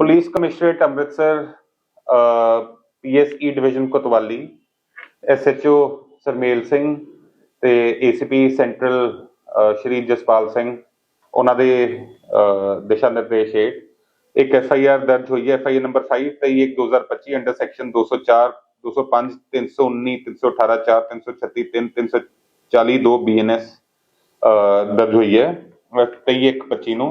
Police commissionerate Amritsar PSE division Kotwali, SHO Sarmel Singh ਤੇ ACP central Shri Jaspal Singh, ਉਹਨਾਂ ਦੇ ਦਿਸ਼ਾ ਨਿਰਦੇਸ਼ ਹੇਠ। ਇੱਕ ਐਫਆਈਆਰ ਦਰਜ ਹੋਈ ਹੈ FIR number 523 2025 under section 204 205 319 318 4 336 3 340 2 BNS ਦਰਜ ਹੋਈ ਹੈ। 23/1/25 ਨੂੰ।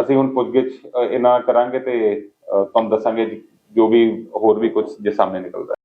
ਅਸੀਂ ਹੁਣ ਪੁੱਛਗਿੱਛ ਇਹਨਾਂ ਕਰਾਂਗੇ ਤੇ ਤੁਹਾਨੂੰ ਦੱਸਾਂਗੇ ਜੋ ਵੀ ਹੋਰ ਵੀ ਕੁਝ ਜੇ ਸਾਹਮਣੇ ਨਿਕਲਦਾ